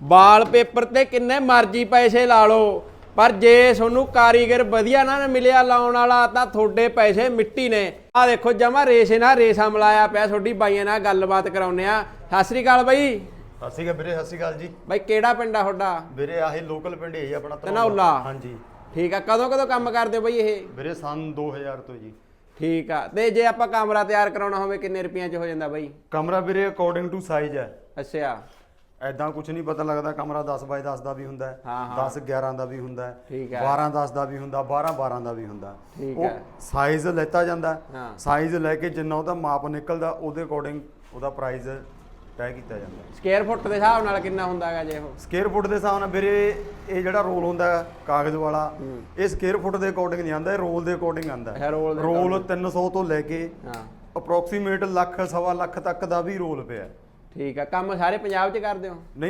Wall paper ਤੇ ਕਿੰਨੇ ਮਰਜ਼ੀ ਪੈਸੇ ਲਾ ਲਓ ਪਰ ਜੇ ਤੁਹਾਨੂੰ ਕਾਰੀਗਰ ਵਧੀਆ ਨਾ ਮਿਲਿਆ ਲਾਉਣ ਵਾਲਾ ਤਾਂ ਤੁਹਾਡੇ ਪੈਸੇ ਮਿੱਟੀ ਨੇ। ਆ ਦੇਖੋ ਜਮਾ ਰੇਸੇ ਨਾਲ ਰੇਸਾ ਮਲਾਇਆ ਪਿਆ ਤੁਹਾਡੀ ਬਾਈਆਂ ਨਾਲ ਗੱਲਬਾਤ ਕਰਾਉਨੇ ਆ ਸਤਿ ਸ੍ਰੀ ਅਕਾਲ ਬਾਈ। ਸਤਿ ਸ਼੍ਰੀ ਅਕਾਲ ਵੀਰੇ ਸਤਿ ਸ਼੍ਰੀ ਅਕਾਲ ਜੀ। ਬਾਈ ਕਿਹੜਾ ਪਿੰਡ ਆ ਤੁਹਾਡਾ? ਵੀਰੇ ਆਹੀ ਲੋਕਲ ਪਿੰਡ ਹੈ ਜੀ ਆਪਣਾ ਧਨੌਲਾ। ਹਾਂਜੀ। ਠੀਕ ਆ ਕਦੋਂ ਕਦੋਂ ਕੰਮ ਕਰਦੇ ਹੋ ਬਾਈ ਇਹ? ਵੀਰੇ ਸਨ 2000 ਤੋਂ ਜੀ। ਠੀਕ ਆ ਤੇ ਜੇ ਆਪਾਂ ਕਮਰਾ ਤਿਆਰ ਕਰਾਉਣਾ ਹੋਵੇ ਕਿੰਨੇ ਰੁਪਈਆਂ ਚ ਹੋ ਜਾਂਦਾ ਬਾਈ? ਕਮਰਾ ਵੀਰੇ ਅਕੋਰਡਿੰਗ ਟੂ ਸਾਈਜ਼ ਹੈ। ਅੱਛਾ। ਐਦਾਂ ਕੁਝ ਨਹੀਂ ਪਤਾ ਲੱਗਦਾ ਕਮਰਾ 10 ਬਾਈ 10 ਦਾ ਵੀ ਹੁੰਦਾ ਹੈ ਹਾਂ, ਹਾਂ। 10 11 ਦਾ ਵੀ ਹੁੰਦਾ ਹੈ ਠੀਕ ਹੈ। 12 10 ਦਾ ਵੀ ਹੁੰਦਾ 12 12 ਦਾ ਵੀ ਹੁੰਦਾ ਠੀਕ ਉਹ ਹੈ। ਸਾਈਜ਼ ਲੈਤਾ ਜਾਂਦਾ ਹਾਂ। ਸਾਈਜ਼ ਲੈ ਕੇ ਜਿੰਨਾ ਉਹਦਾ ਮਾਪ ਨਿਕਲਦਾ ਉਹਦੇ ਅਕੋਰਡਿੰਗ ਉਹਦਾ ਪ੍ਰਾਈਸ ਤੈਅ ਕੀਤਾ ਜਾਂਦਾ ਸਕੁਅਰ ਫੁੱਟ ਦੇ ਹਿਸਾਬ ਨਾਲ ਕਿੰਨਾ ਹੁੰਦਾ ਹੈਗਾ ਜੇ ਉਹ? ਸਕੁਅਰ ਫੁੱਟ ਦੇ ਹਿਸਾਬ ਨਾਲ ਵੀਰੇ ਇਹ ਜਿਹੜਾ ਰੋਲ ਹੁੰਦਾ ਹੈ, ਕਾਗਜ਼ ਵਾਲਾ ਇਹ ਸਕੁਅਰ ਫੁੱਟ ਦੇ ਅਕੋਰਡਿੰਗ ਨਹੀਂ ਆਉਂਦਾ ਇਹ ਰੋਲ ਦੇ ਅਕੋਰਡਿੰਗ ਆਉਂਦਾ ਅੱਛਾ, roll ਦੇ ਰੋਲ 300 ਤੋਂ ਲੈ ਕੇ ਹਾਂ। ਅਪਰੋਕਸੀਮੇਟ ਲੱਖ ਸਵਾ ਲੱਖ ਤੱਕ ਦਾ ਵੀ ਰੋਲ ਪਿਆ ਠੀਕ ਆ ਕੰਮ ਸਾਰੇ ਪੰਜਾਬ 'ਚ ਕਰਦੇ ਹੋ? ਨਹੀਂ